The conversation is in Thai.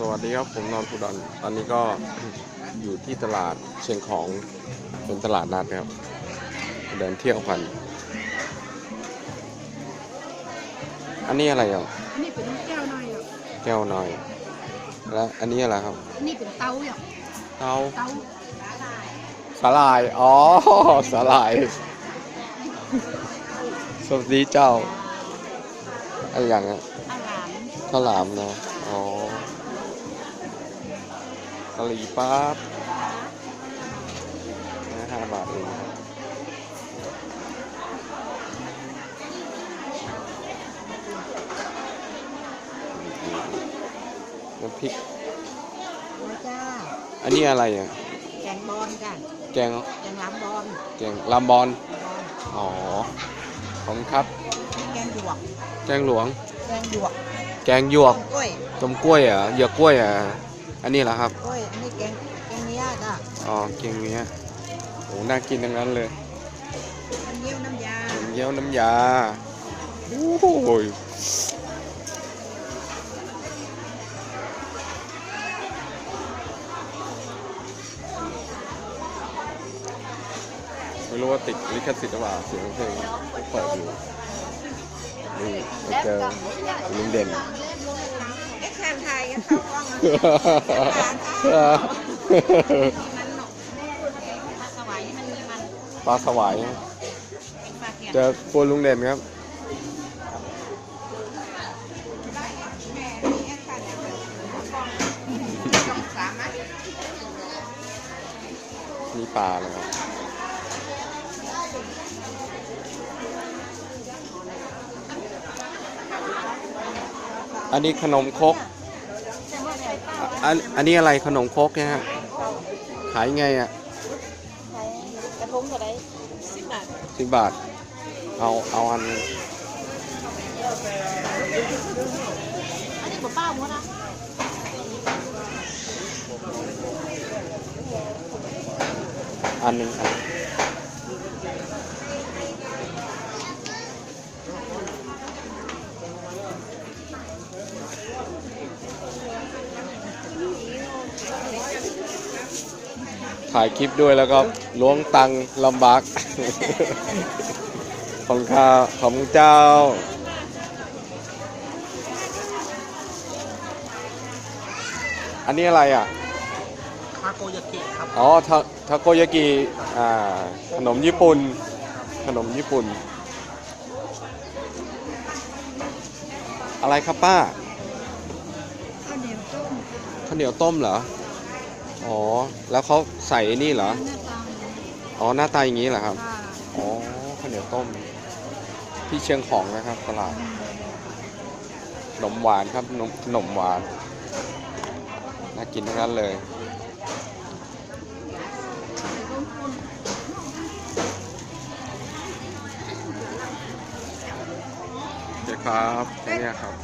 สวัสดีครับ ผมนอนพุดอนตอนนี้ก็อยู่ที่ตลาดเชียงของเป็นตลาดนัดนะครับเดินเที่ยวกันอันนี้อะไรอะอันนี้เป็นแก้วหน่อยอะแก้วน้อยและอันนี้อะไรครับอันนี้เป็นเตาอะเตาเตาสาลายอ๋อสาลายสวัสดีเจ้าอะไรอย่างเงี้ยอาหารข้าวหลามเนาะอ๋อ กะหรี่ปั๊บนะห้าบาทเองครับน้ำพริกนะจ้าอันนี้อะไรอะ แกงบอลจ้ะแกง แกงล้ำบอลแกงลำบอลบอลอ๋อ ขอบคุณครับนี่แกงหยวก แกงหลวง แกงหยวกแกงหยวกต้มกล้วย ต้มกล้วยเหรอะเหยือกกล้วยเหรอะ อันนี้เหรอครับกล้วยอันนี้แกงแกงเนี้ยจ้ะอ๋อแกงเนี้ยโหน่ากินทั้งนั้นเลยน้ำเยี่ยวน้ำยาน้ำเยี่ยวน้ำยาโอ้ยไม่รู้ว่าติดลิขสิทธิ์หรือเปล่าเสียงเพลงเปิดอยู่นี่ไปเจอลุงเด่นเอ็ กแคนไทยกันเข้ากล้องนะปลาสวายปลาสวายเป็นปลาเค็มเจอครัวลุงเด่นครับนี่ปลาเลยครับอันนี้ขนมครก อะอันอันนี้อะไรขนมครกเนี่ยฮะขายไงอะกระทงเท่าไหร่สิบบาทสิบบาท เอาเอาอันอันนี้กับป้าหมดนะอันหนึ่งครั ถ่ายคลิปด้วยแล้วก็ล้วงตังค์ลำบาก ของข้าของเจ้า อันนี้อะไรอะ ทาโกยากิครับ อ๋อทาทาโกยากิอ่าขนมญี่ปุ่น ขนมญี่ปุ่น อะไรครับป้า ข้าวเหนียวต้มข้าวเหนียวต้มเหรอ อ๋อ แล้วเขาใส่ไอ้นี่เหรอหน้าตาอ๋อ หน้าตาอย่างนี้เหรอครับค่ะอ๋อ ข้าวเหนียวต้ม ที่เชียงของนะครับตลาดขนมหวานครับขนมขนมหวาน น่ากินทั้งนั้นเลยโอเคครับแค่เนี้ยครับ